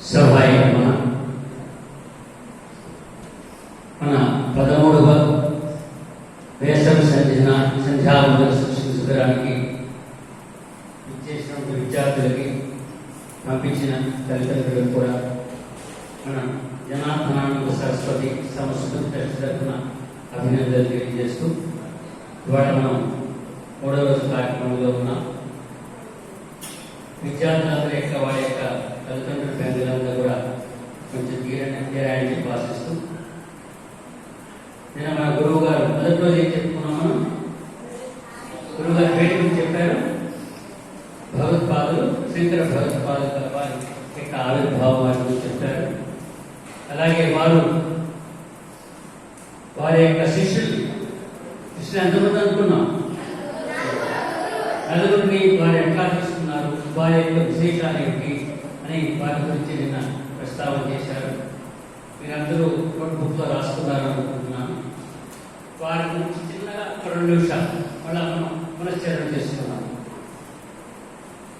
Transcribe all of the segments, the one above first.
సభాయి మన మన పదమూడవ వేసవి సంధ్య సంధ్యావందన శిక్షణ శిబిరానికి ఇచ్చేసిన విద్యార్థులకి పంపించిన తల్లిదండ్రులకు కూడా మన జనార్దనానంద సరస్వతి సంస్కృతి ట్రస్ట్ తరఫున అభినందనలు తెలియజేస్తూ ఇవాళ మనం మూడవ రోజు కార్యక్రమంలో ఉన్నాం విద్యార్థులందరూ యొక్క వారి యొక్క తల్లిదండ్రుల ఫ్యామిలీలందరూ కూడా కొంచెం తీరని తీరాయని భాషిస్తూ నేను మన గురువు గారు మొదటి రోజు ఏం చెప్పుకున్నాం మనం గురువు గారు పేరు గురించి చెప్పారు భగవత్పాదులు శ్రీధర భగవత్పాదుల వారి యొక్క ఆవిర్భావం వారి చెప్పారు. అలాగే వారు వారి యొక్క శిష్యులు శిష్యులు ఎంతమంది అనుకున్నాం? నలుగురిని వారు ఎట్లా తీసుకున్నారు? వారి యొక్క విశేషాలు ఏమిటి అని వారి గురించి నిన్న ప్రస్తావన చేశారు. మీరందరూ నోట్బుక్లో రాసుకున్నారు అనుకుంటున్నాను. వారి గురించి చిన్నగా రెండు నిమిషాలు మళ్ళీ మనం పునశ్చరణ చేసుకున్నాం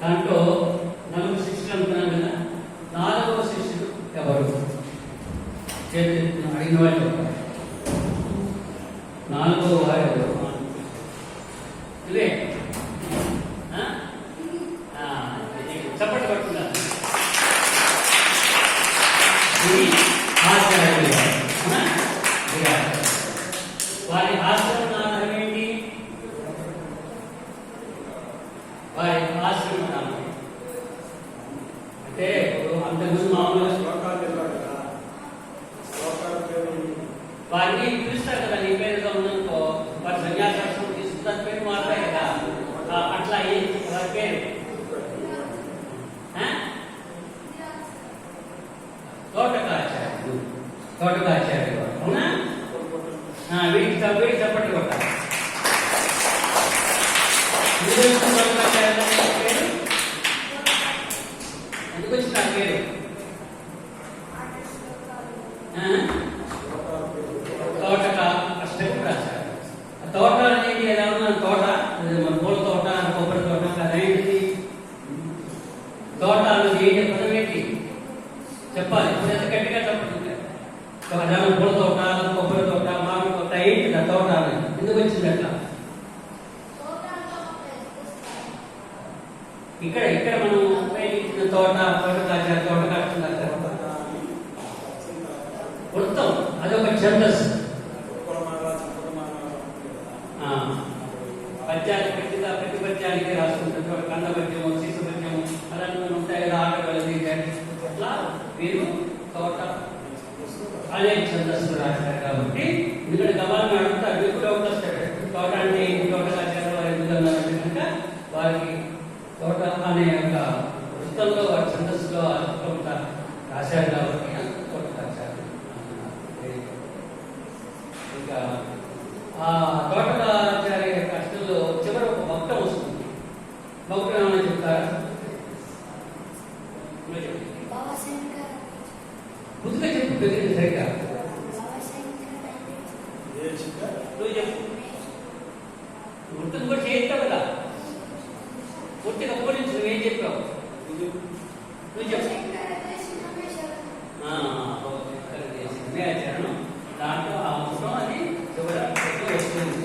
దాంట్లో నలుగురు శిష్యులు అనుకున్నాం కదా నాలుగవ శిష్యుడు ఎవరు? అడిగిన వాళ్ళు నాలుగవ వారు ఎవరు? లే ఆ? ఆ, ఇది చప్పట్లు కొట్టుకున్నారు ఇది ఆచార్యులు గారు. అవునా? ఇది ఆచార్యులు. వారి ఆశ్రమ నామం ఏంటి వారి ఆశ్రమ నామం అంటే ఇప్పుడు అంతకుముందు మామూలుగా వారిని పిలుస్తారు కదా నీ పేరుగా ఉందనుకో వారి సన్యాసాశ్రమం తీసుకుంటారు పేరు మారుతాయి కదా ఆ, అట్లా ఏం వారి పేరు ఆ? తోటకాచార్యుడు తోటకాచార్యుడు అవునా ఆ, వీడికి చ- వీడికి చప్పట్లు కొట్టాలి ఎందుకు వచ్చింది తోటకాచార్యుడు అనే పేరు ఎందుకు వచ్చింది ఆ పేరు ఆ? తోటక అష్టమి రాశారు ఆ తోట అనేది ఎలా ఉన్న తోట అది మన పూల తోట కొబ్బరి తోట అదేంటిది తోట అనేది ఏంటి పదం ఏంటి చెప్పాలి ఇప్పుడు ఎంత గట్టిగా చెప్పండి అదేమో పూల తోట కొబ్బరి తోట మామిడి తోట ఏంటి ఆ తోట అనేది ఎందుకు వచ్చింది అట్లా ఇక్కడ ఇక్కడ మనం ఉపయోగించిన తోట తోట కాచారు తోట కాచున్నారు వృత్తం అదొక ఛందస్సు ఆ, పద్యాలు ప్రతి ప్రతి పద్యానికి రాసుకుంటారు కంద పద్యము శిశు పద్యము అలాంటివి ఉంటాయి? కదా ఆట అట్లా మీరు తోట అనే ఛందస్సు రాశారు కాబట్టి ఎందుకంటే గబాలను అడుగుతారు. మీకు డౌట్ వస్తాడు. తోట అంటే తోట రాశారు. వారు ఎందుకన్నారు కనుక వారికి తోట అనే యొక్క వృత్తంలో వారి ఛందస్సులో ఆ రాశారు కాబట్టి తోట రాశారు ఇంకా ఆ తోటకాచార్య యొక్క అష్టంలో చివరి ఒక భక్తం వస్తుంది భక్తులు ఏమైనా చెప్తారా నువ్వు చెప్పు. ముందుగా చెప్పు దగ్గర సరిగ్గా నువ్వు చెప్పు. గుర్తుకు కూడా చేస్తావు కదా. గుర్తుకు అప్పటి నుంచి నువ్వేం చెప్పావు నువ్వు చెప్పు ఆ, ఓకే. కరెక్ట్ చేసింది. మే ఆచరణం దాంట్లో ఆ అంశం అది చివరి అక్షరంలో వస్తుంది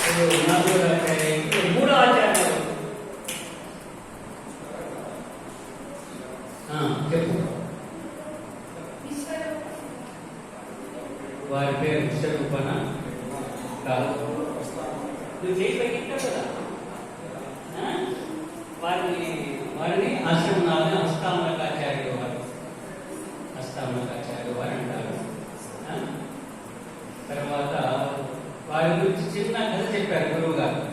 ఇప్పుడు నాలుగో ఆచార్య ఇప్పుడు మూడో ఆచార్య ఎవరు? ఆ, చెప్పు వారి పేరు విశ్వరూపణ కాదు నువ్వు చేయి పెట్టింటావు కదా ఆ? వారిని వారిని ఆశ్రమనాథ వారు. అష్టామకాచార్యులు వారు అంటారు తర్వాత వారి గురించి చిన్న కథ చెప్పారు గురువు గారు.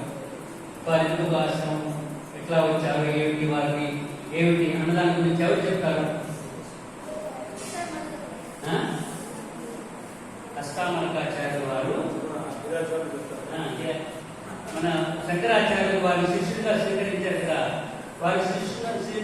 వారి ఎందుకు ఆశ్రమం ఎట్లా వచ్చారు? ఏమిటి వారిని ఏమిటి? అన్నదాని గురించి ఎవరు చెప్తారు ఆ? వారు. మన శంకరాచార్యులు వారి శిష్యులుగా స్వీకరించారు కదా. వారి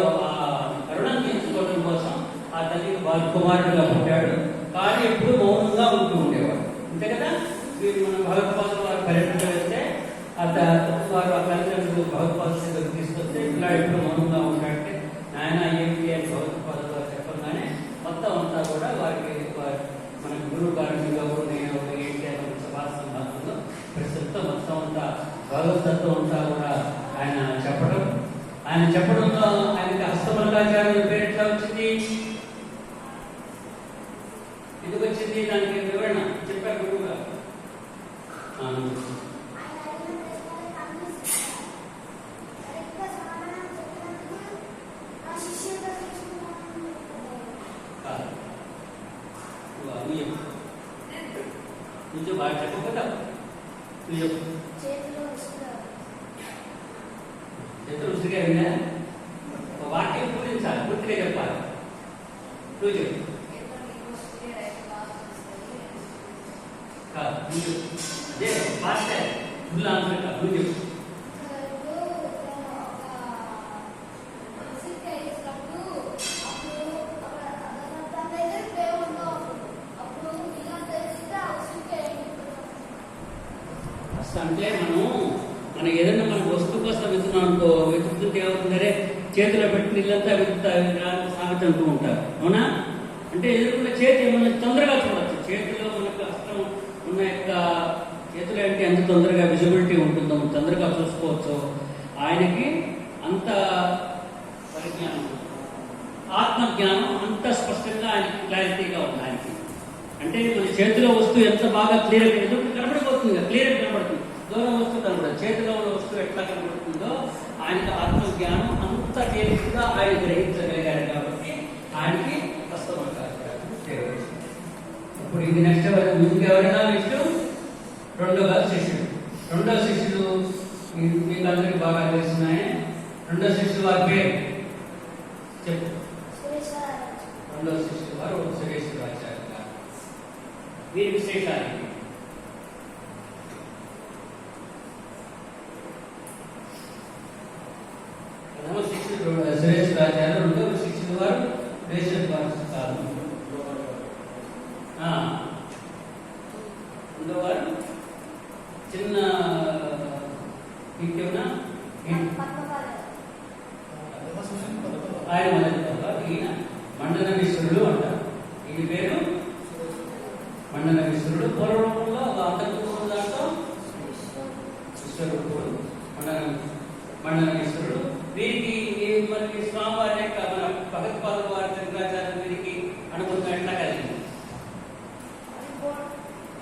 ఆ ఆ కరుణం తీర్చుకోవడం కోసం ఆ తల్లికి బాల కుమారుడుగా పుట్టాడు. కానీ ఎప్పుడు మౌనంగా ఉంటూ ఉండేవాడు. అంతే కదా? మీరు మన భగవత్పాదుల వారు పర్యటన వెళ్తే ఆ వారు ఆ తల్లిదండ్రులు భగవత్పాద దగ్గరకు తీసుకొస్తే ఇలా ఎప్పుడు మౌనంగా ఉంటాడంటే నాయన ఏంటి అని భగవత్పాదుల వారు చెప్పగానే మొత్తం అంతా కూడా వారికి మన గురువు కారణంగా ఎవరు నేను ఏంటి అని ఒక సభా సందర్భంలో ప్రస్తుతం మొత్తం అంతా భగవతత్వం అంతా కూడా ఆయన చెప్పడం ఆయన చెప్పడంలో ఆయనకి హస్తమల్లాచార్యుల పేరు ఎట్లా వచ్చింది. ఎందుకు వచ్చింది? దానికి వివరణ చెప్పారు గురువు గారు. ఆ, నువ్వు బాగా చెప్పకుండా నువ్వు చెప్పు చేతులు ఉసిరిగా విన్నా? ఒక వాక్యం పూరించాలి పూర్తిగా చెప్పాలి. నువ్వు చెప్పు అదే ఫాస్ట్ ఫుల్ ఆన్సర్ కాదు నువ్వు చెప్పు అంటే మనం మనకి ఏదైనా మన వస్తువు కోసం వెతుకున్నాం అనుకో వెతుకుతుంటే ఏమవుతుందరే చేతిలో పెట్టి నీళ్ళంతా వెతుకుతా సాగుతూ అంటూ ఉంటారు. అవునా? అంటే ఎదుర్కొన్న చేతి మనం తొందరగా చూడవచ్చు చేతిలో మనకు అస్త్రం ఉన్న యొక్క చేతిలో అంటే ఎంత తొందరగా విజిబిలిటీ ఉంటుందో తొందరగా చూసుకోవచ్చు ఆయనకి అంత పరిజ్ఞానం ఆత్మజ్ఞానం అంత స్పష్టంగా ఆయనకి క్లారిటీగా ఉంది ఆయనకి. అంటే మన చేతిలో వస్తువు ఎంత బాగా క్లియర్ ఎదురు కనబడిపోతుంది కదా. క్లియర్ కనబడుతుంది. దూరం వస్తువు కనబడదు. చేతిలో ఉన్న వస్తువు ఎట్లా కనబడుతుందో ఆయనకి ఆత్మజ్ఞానం అంత తేలికగా ఆయన గ్రహించగలిగారు కాబట్టి ఆయనకి వస్తమంటారు ఇప్పుడు ఇది నెక్స్ట్ ముందుకు ఎవరైనా నెక్స్ట్ రెండవ శిష్యుడు. రెండవ శిష్యుడు మీ- మీకు అందరికి బాగా తెలుస్తున్నాయి రెండవ శిష్యుడు వారి పేరు? చెప్పు. రెండవ శిష్యుడు వారు సురేశ్వరాచార్య వీరి విశేషాలు ఇవి. ప్రథమ శిష్యుడు సురేశ్వరాచార్య రెండవ శిష్యుడు వారు వేశ్వరాచార్య ఆ. రెండవ వారు చిన్న ఇంకేమన్నా ఆయన మొదటి తర్వాత ఈయన మండన మిశ్రుడు అంటారు ఈయన పేరు మండన మిశ్రుడు పూర్వంలో అంతకుముందు దాంట్లో విశ్వరూపుడు మండన మిశ్రుడు వీరికి ఈ మనకి స్వామివారి యొక్క మన భగత్పాద వారి శంకరాచార్య వీరికి అనుబంధం ఎట్లా కలిగింది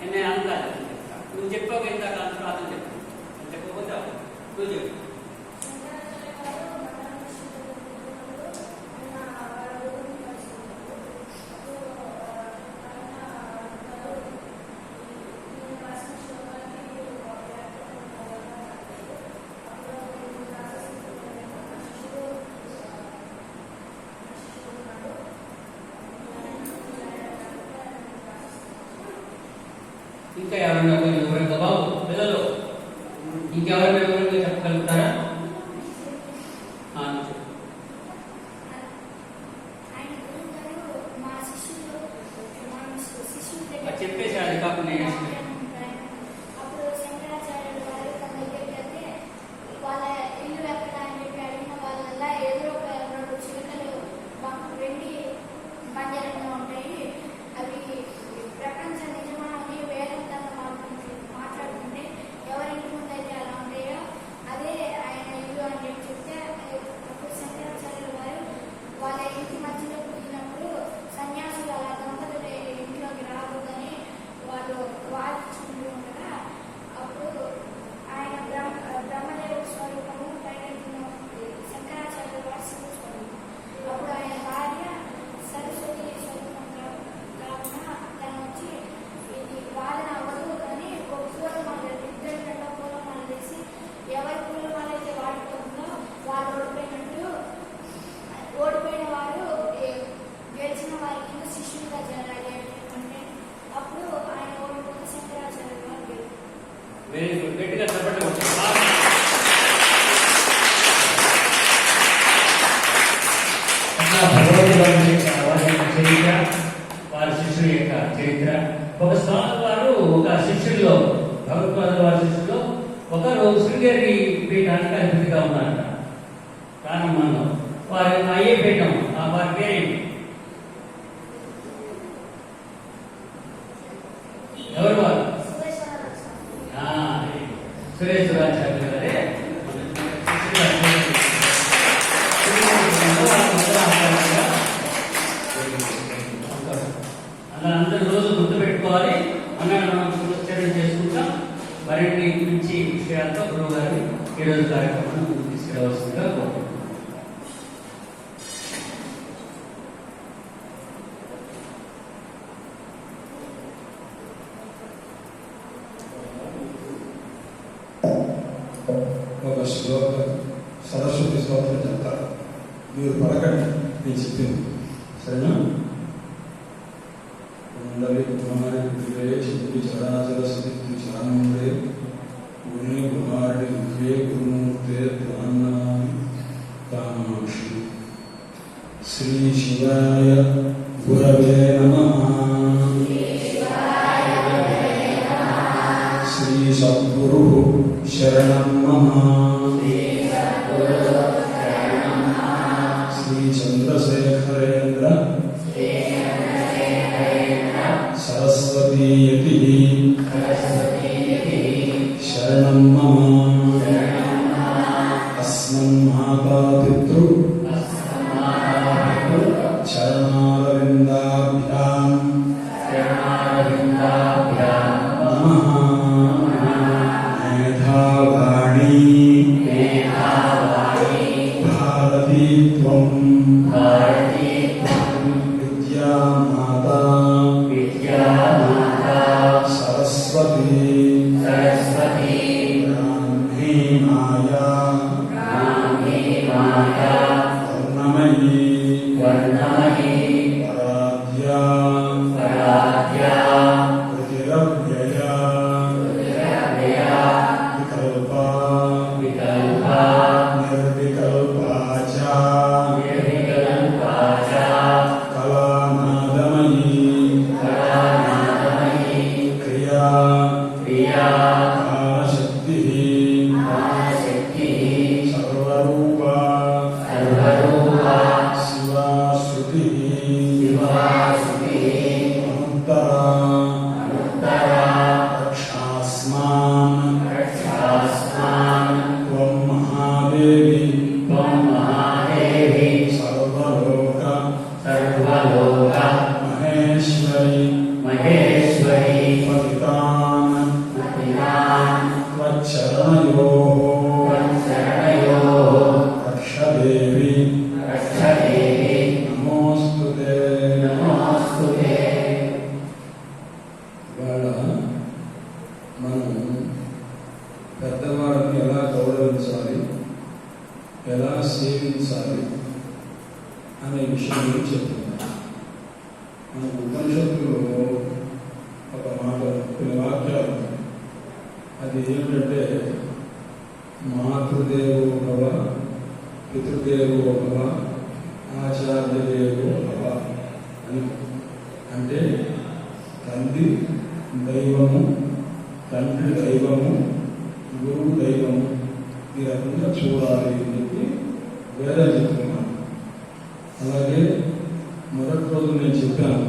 నేను అంటాను నువ్వు చెప్పావు ఇందాక అంతరాధం చెప్పు చెప్పకపోతే అవ్వదు. నువ్వు చెప్పు ఇంకా ఎవరైనా కొంచెం వివరంగా బాబు పిల్లలు ఇంకెవరైనా వివరంగా చెప్పగలుగుతారా ఆ, నువ్వు చెప్పు. అది చెప్పేసి అది కాకుండా నేను వేసిన. అప్పుడు శంకరాచార్యులు వారు తన దగ్గరికి వెళ్తే వాళ్ళ ఇల్లు ఎక్కడ అని చెప్పి అడిగిన వాళ్ళల్లా ఎదురు ఒక రెండు చిలుకలు బం- వెండి పంజరంగా ఉంటాయి అవి ప్రపంచ నిజమా అని వేదాంతంగా మాట్లాడుతుంది భగవంతుడు వారి యొక్క వారి యొక్క చరిత్ర శిష్యుల యొక్క చరిత్ర. ఒక స్వామి వారు ఒక శిష్యుల్లో భగవత్పాద వారి శిష్యుల్లో ఒకరు శృంగేరి పీఠానికి అధిపతిగా ఉన్నారట. ప్రారంభంలో వారి అయ్యే పీఠం ఆ వారి పేరేంటి? ఎవరు వారు? సురేశ్వర స్వామి. ఆ, సురేశ్వరాచార్యులు గారే. ఈరోజు కార్యక్రమం తీసుకురావాల్సిందిగా కోరుకుంటున్నాం ఒక శ్లోకం సరస్వతి స్తోత్రం చెప్తారు మీరు పలకండి నేను చెప్పింది సరేనా चन्द्रशेखरेन्द्र। सरस्वती మాతృదేవో భవ పితృదేవో భవ ఆచార్యదేవో భవ అని. అంటే తండ్రి దైవము తండ్రి దైవము గురువు దైవము ఈ రకంగా చూడాలి అని చెప్పి వేరే చెప్తున్నాను అలాగే మొదటి రోజు నేను చెప్పాను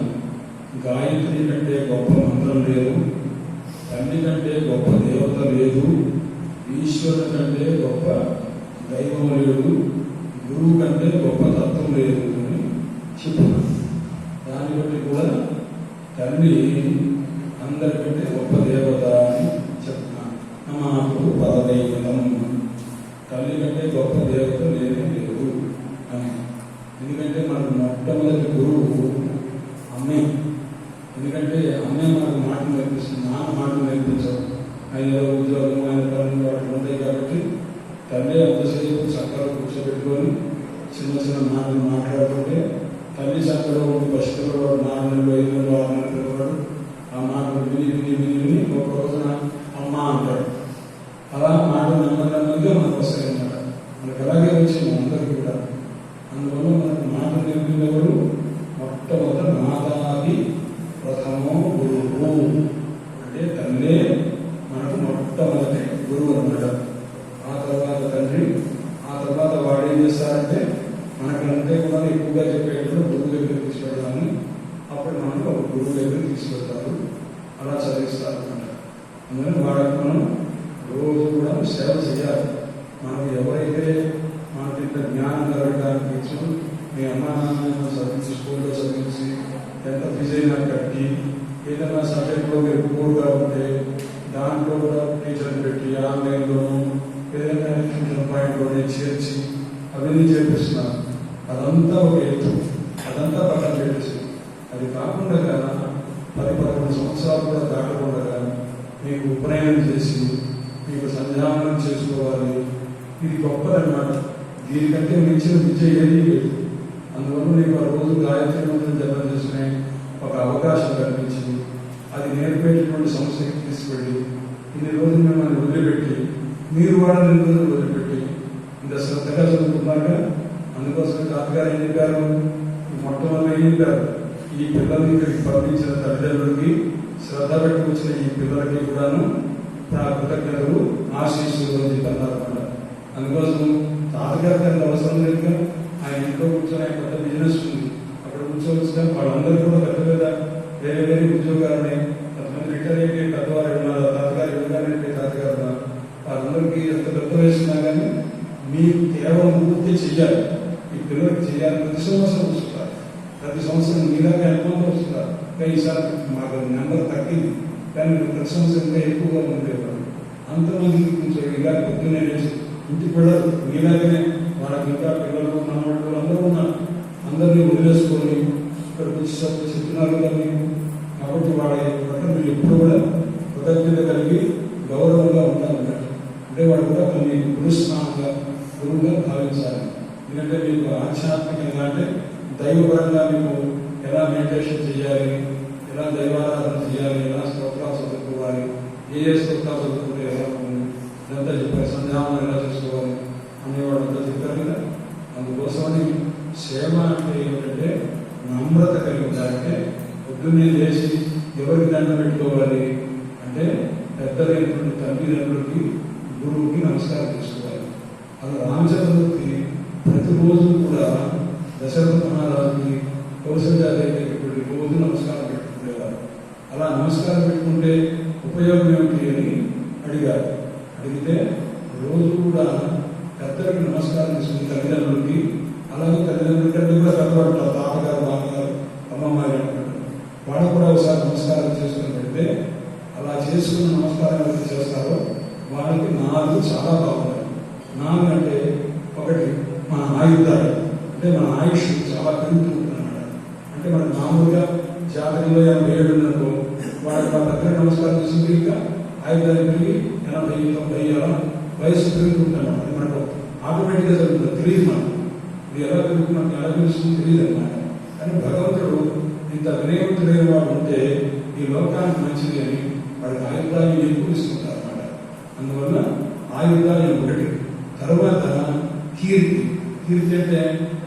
గాయత్రి కంటే గొప్ప మంత్రం లేదు తండ్రి కంటే గొప్ప దేవత లేదు ఈశ్వరుని కంటే గొప్ప దైవం లేదు గురువు కంటే గొప్ప తత్వం లేదు అని చెప్పాను దాన్ని బట్టి కూడా తండ్రి అందరికంటే గొప్ప దేవత అని చెప్తున్నాను మాకు పరదైవతం తల్లి కంటే గొప్ప దేవత లేదు లేదు అని. ఎందుకంటే మనకు మొట్టమొదటి గురువు అమ్మే. ఎందుకంటే అమ్మే మనకు మాట నేర్పిస్తుంది నాన్న మాటలు నేర్పించదు ఆయన ఉద్యోగం ఆయన పనులు అట్లా ఉంటాయి కాబట్టి తల్లి ఎంతసేపు చక్కగా కూర్చోబెట్టుకొని చిన్న చిన్న మాటలు మాట్లాడుతుంటే తల్లి చక్కగా ఉండి పసిపిల్లడు వాడు నాలుగు ఐదు నెలలు ఆరు నెలలు ఆ మాటలు విని విని విని విని ఒక రోజున అమ్మ అంటాడు అలా మాటలు నెమ్మది నెమ్మదిగా మనకు వస్తాయి అన్నమాట మనకి అలాగే వచ్చింది అందరికీ కూడా అందువల్ల మనకు మాట నేర్పినవాడు మొట్టమొదట నాదాది ప్రథమో గురువు అంటే తల్లే మనకు మొట్టమొదటి గురువు అన్నమాట ఆ తర్వాత తండ్రి ఆ తర్వాత వాడు ఏం చేస్తారంటే మనకంటే కూడా ఎక్కువగా చెప్పేటప్పుడు గురువు దగ్గర తీసుకెళ్ళాలని అప్పుడు మనకు ఒక గురువు దగ్గర తీసుకెళ్తారు. అలా చదివిస్తారు అనమాట అందుకని వాళ్ళకి మనం రోజు కూడా సేవ చేయాలి. మనకు ఎవరైతే మనకి ఇంత జ్ఞానం కలగడానికి ఇచ్చిన మీ అమ్మ నాన్న చదివించి స్కూల్లో చదివించి ఎంత ఫీజైనా కట్టి ఏదైనా సబ్జెక్ట్లో మీరు పూర్గా ఉంటే కూడా పెట్టి ఆన్లైన్లోనూ ఏదైనా ట్యూషన్ పాయింట్లోనే చేర్చి అవన్నీ చేపిస్తున్నారు అదంతా ఒక ఎత్తు అదంతా పక్కన పెట్టేసి అది కాకుండా పది పదకొండు సంవత్సరాలు కూడా దాటకుండా మీకు ఉపనయనం చేసి మీకు సంధ్యావనం చేసుకోవాలి ఇది గొప్పదన్నమాట దీనికంటే మించిన విద్య ఏది లేదు అందువల్ల నీకు ఆ రోజు గాయత్రి మంత్రం జపం చేసుకునే ఒక అవకాశం కల్పించింది అది నేర్పేటటువంటి సంస్థకి తీసుకెళ్ళి ఇన్ని రోజులు మిమ్మల్ని వదిలిపెట్టి మీరు కూడా ఇన్ని రోజులు వదిలిపెట్టి ఇంత శ్రద్ధగా చదువుకున్నాక అందుకోసం తాతగారు ఏం చెప్పారు? మొట్టమొదటి ఏం చెప్పారు? ఈ పిల్లల్ని ఇక్కడికి పంపించిన తల్లిదండ్రులకి శ్రద్ధ పెట్టుకొచ్చిన ఈ పిల్లలకి కూడాను నా కృతజ్ఞతలు ఆశీస్సులు అని చెప్పన్నారు అందుకోసం తాతగారికి అంత అవసరం లేదు ఆయన ఇంట్లో కూర్చొని ఆయన పెద్ద బిజినెస్ ఉంది. అక్కడ కూర్చోవచ్చు వాళ్ళందరూ కూడా పెద్ద పెద్ద వేరే వేరే ఉద్యోగాలని ఎంత పెద్ద కానీ మీరు కేవలం పూర్తి చెయ్యాలి. ఈ పిల్లలకు చేయాలి ప్రతి సంవత్సరం వస్తున్నారు ప్రతి సంవత్సరం మీలాగా ఎంతమంది వస్తున్నారు కానీ ఈసారి మాకు నెంబర్ తగ్గింది. కానీ ప్రతి సంవత్సరం ఇంకా ఎక్కువగా ఉండేవారు. అంతమందికి కొంచెం ఇలా పొద్దునే లేచి ఇంటి పిల్లలు మీలాగానే వాళ్ళకి ఇంకా పిల్లలు మనవాళ్ళు అందరూ ఉన్నారు. అందరినీ వదిలేసుకొని ఇక్కడికి వచ్చేటప్పుడు చెప్తున్నారు కదా మేము కాబట్టి వాళ్ళ పట్ల మీరు ఎప్పుడు కూడా కృతజ్ఞత కలిగి అంటే వాళ్ళు కూడా కొన్ని గురుస్నానంగా గురువుగా భావించాలి ఎందుకంటే మీకు ఆధ్యాత్మికంగా అంటే దైవపరంగా మీకు ఎలా మెడిటేషన్ చేయాలి ఎలా దైవారాధన చేయాలి ఎలా స్తోత్రాలు చదువుకోవాలి ఏ ఏ స్తోత్రాలు చదువుకుంటే ఎలా ఉంటుంది ఇదంతా చెప్పారు. సంధ్యావనం ఎలా చేసుకోవాలి అనేవాడు అంతా చెప్పారు కదా. అందుకోసమని సేవ అంటే ఏమిటంటే నమ్రత కలిగి ఉండాలంటే పొద్దున్నే లేచి ఎవరికి దండం పెట్టుకోవాలి అంటే పెద్దలైనటువంటి తల్లిదండ్రులకి గురువుకి నమస్కారం చేసుకోవాలి. అలా రామచంద్రుడికి ప్రతిరోజు కూడా దశరథ మహారాజుకి కౌశల్యాదేవి రోజు నమస్కారం పెట్టుకునేవారు. అలా నమస్కారం పెట్టుకుంటే ఉపయోగం ఏమిటి అని అడిగారు. అడిగితే రోజు కూడా పెద్దలకి నమస్కారం చేసుకుని తల్లిదండ్రులకి అలాగే తల్లిదండ్రుల కంటే కూడా పెద్దవాడు తాతగారు మామగారు అమ్మమ్మ వాళ్ళకు కూడా ఒకసారి నమస్కారం చేసుకుని పెడితే అలా చేసుకున్న నమస్కారం ఎవరైతే చేస్తారో వాళ్ళకి నాలుగు చాలా బాగున్నాయి. నాలుగు అంటే ఒకటి మన ఆయుధాలు. అంటే మన ఆయుష్ చాలా పెరుగుతూ ఉంటుందన్నమాట అంటే మన మామూలుగా జాతకంలో యాభై ఏడు ఉన్నప్పుడు వాళ్ళకి మా దగ్గర నమస్కారం చేసింది ఇంకా ఆయుధాలు పెరిగి ఎనభై తొంభై అలా వయసు పెరుగుతుంటాం అది మనకు ఆటోమేటిక్గా జరుగుతుంది. తెలియదు మనకు. ఇది ఎలా పెరుగుతుంది ఎలా పెరుగుతుంది తెలియదు అన్నమాట. కానీ భగవంతుడు ఇంత వినయవంతుడైన వాడు ఉంటే ఈ లోకానికి మంచిది అని వాడికి ఆయుధాలు ఎక్కువ ఇస్తుంటారు. అందువల్ల ఆయుధాలు ఒకటి తర్వాత కీర్తి. కీర్తి అంటే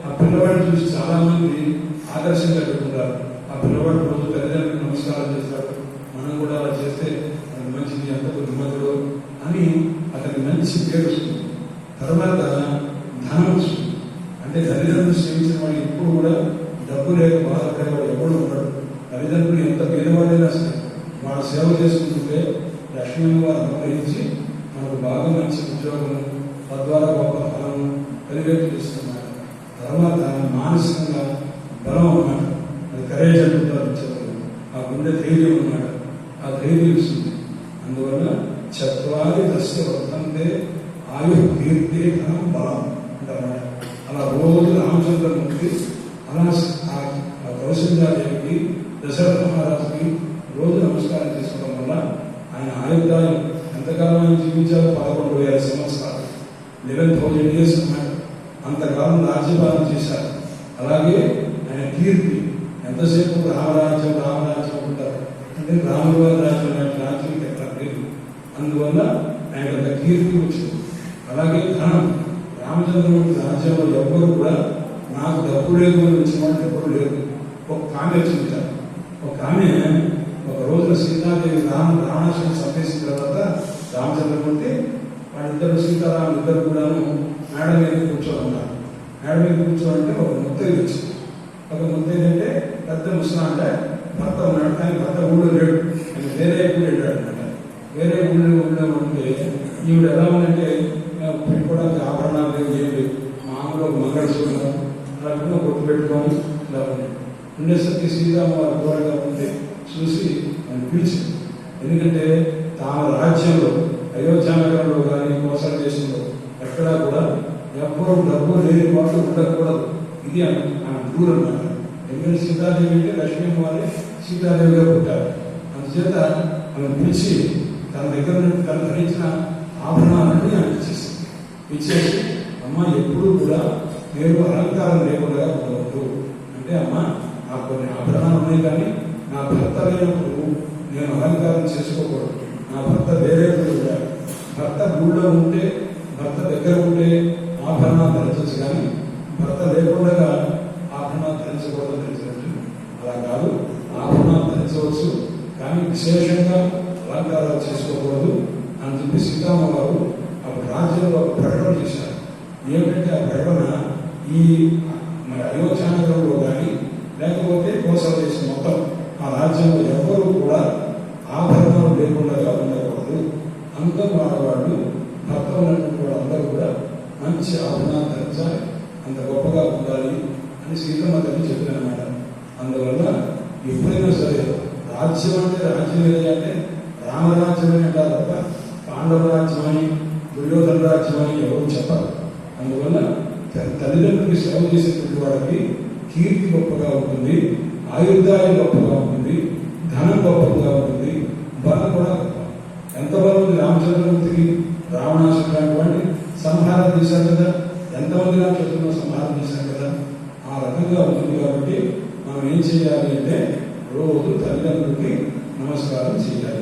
ఆ పిల్లవాడిని చూసి చాలా మంది ఆదర్శంగా పెట్టుకుంటారు. ఆ పిల్లవాడు రోజు తల్లిదండ్రులకు నమస్కారం చేస్తాడు. మనం కూడా అలా చేస్తే అది మంచిది ఎంత బుద్ధిమంతుడు అని అతనికి మంచి పేరు వస్తుంది. తర్వాత ధనం వస్తుంది. అంటే తల్లిదండ్రులు సేవించిన వాడు ఎప్పుడు కూడా డబ్బు లేక బాధపడేవాడు ఎవడు ఉండడు. తల్లిదండ్రులు ఎంత పేదవాడైనా సరే వాళ్ళ సేవ చేసుకుంటుంటే లక్ష్మీ వారు అనుగ్రహించి మనకు బాగా మంచి ఉద్యోగం తద్వారా గొప్ప ఫలం కలిగేస్తున్నారు తర్వాత మానసికంగా బలం ఉన్నాడు. అది కరేజ్ అంటుంటారు ఆ గుండె ధైర్యం ఉన్నాడు. ఆ ధైర్యం ఇస్తుంది. అందువల్ల చత్వారి దశ వర్తంతే ఆయు కీర్తి ధనం బలం అంటారు. అలా రోజు రామచంద్రమూర్తి అలా ఆ ఆ కౌశల్యాదేవికి దశరథ మహారాజుకి రోజు నమస్కారం చేసుకోవడం వల్ల ఆయన ఆయుధాలు ఎంతకాలం ఆయన జీవించారు పదకొండు వేల సంవత్సరాలు లెవెన్ థౌజండ్ ఇయర్స్ అన్నమాట అంతకాలం రాజ్యపాలన చేశారు అలాగే ఆయన కీర్తి ఎంతసేపు రామరాజ్యం రామరాజ్యం ఉంటారు అంటే రాముల వారి రాజ్యం లాంటి రాజ్యం ఎక్కడ లేదు అందువల్ల ఆయన అంత కీర్తి వచ్చింది అలాగే ధనం రామచంద్రమూర్తి రాజ్యంలో ఎవ్వరు కూడా నాకు డబ్బు లేదు అని వచ్చిన వాళ్ళు ఎప్పుడు లేదు ఒక ఆమె వచ్చింది ఒక ఆమె ఒక రోజున సీతాదేవి రామ రావణాసుని చంపేసిన తర్వాత రామచంద్రమూర్తి వాళ్ళిద్దరు సీతారాములు ఇద్దరు మేడ మీద కూర్చోమన్నారు మేడ మీద కూర్చోమంటే ఒక ముత్తైదు వచ్చింది. ఒక ముత్తైదు అంటే పెద్ద ముసలా అంటే భర్త ఉన్నాడు కానీ భర్త ఊళ్ళో లేడు. ఆయన వేరే ఊళ్ళో వెళ్ళాడు అనమాట వేరే ఊళ్ళో ఊళ్ళో ఉంటే ఈవిడ ఎలా ఉందంటే పెట్టుకోవడానికి ఆభరణాలు ఏం లేవు. మామూలు ఒక మంగళసూత్రం అలా కూడా కొట్టు పెట్టుకొని ఇలా ఉంది. ఉండేసరికి శ్రీరామ వారి దూరంగా ఉంటే చూసి ఆయన పిలిచింది ఎందుకంటే తాను రాజ్యంలో అయోధ్యానగరంలో కానీ మోసం దేశంలో ఎక్కడా కూడా ఎవ్వరూ డబ్బు లేని వాళ్ళు ఉండకూడదు. ఇది ఆమె ఆమె దూరం అన్నమాట ఎందుకంటే సీతాదేవి అంటే లక్ష్మీ వారి సీతాదేవిగా పుట్టారు. అందుచేత ఆమె పిలిచి తన దగ్గర నుండి తను ధరించిన ఆభరణాలన్నీ ఆమె ఇచ్చేసింది ఇచ్చేసి అమ్మ ఎప్పుడూ కూడా నేను అలంకారం లేకుండా ఉండవద్దు. అంటే అమ్మ నాకు కొన్ని ఆభరణాలు ఉన్నాయి కానీ నా భర్త లేనప్పుడు నేను అలంకారం చేసుకోకూడదు. నా భర్త వేరే భర్త ఊళ్ళో ఉంటే భర్త దగ్గర ఉంటే ఆభరణాలు ధరించవచ్చు కానీ భర్త లేకుండా ఆభరణాలు ధరించకూడదు ధరించినట్టు అలా కాదు ఆభరణాలు ధరించవచ్చు కానీ విశేషంగా అలంకారాలు చేసుకోకూడదు అని చెప్పి సీతారామ గారు అప్పుడు రాజ్యంలో ఒక ప్రకటన చేశారు. ఏమిటంటే ఆ ప్రకటన ఈ మరి అయోధ్యానగరంలో కానీ లేకపోతే కోసల దేశం మొత్తం ఆ రాజ్యంలో ఎవ్వరూ కూడా ఆభరణాలు లేకుండా ఉండకూడదు. అందరూ ఆడవాళ్ళు భర్త ఉన్నటువంటి వాళ్ళందరూ కూడా మంచి ఆభరణాలు ధరించాలి అంత గొప్పగా ఉండాలి అని సీతమ్మ తల్లి చెప్పినమాట. అందువల్ల ఎప్పుడైనా సరే రాజ్యం అంటే రాజ్యం ఏది అంటే రామరాజ్యం అని అంటారు తప్ప పాండవ రాజ్యం అని దుర్యోధన రాజ్యం అని ఎవరు చెప్పరు. అందువల్ల తన తల్లిదండ్రులకి సేవ చేసేటువంటి వాళ్ళకి కీర్తి గొప్పగా ఉంటుంది ఆయుర్దాయం గొప్పగా ఉంటుంది ధనం గొప్పగా ఉంటుంది బలం కూడా గొప్ప. ఎంత రామచంద్రమూర్తికి రావణాసుడు వాడిని సంహారం చేశారు కదా? ఎంతమంది రామచంద్రులను సంహారం చేశారు కదా? ఆ రకంగా ఉంటుంది కాబట్టి మనం ఏం చేయాలి అంటే రోజు తల్లిదండ్రులకి నమస్కారం చేయాలి.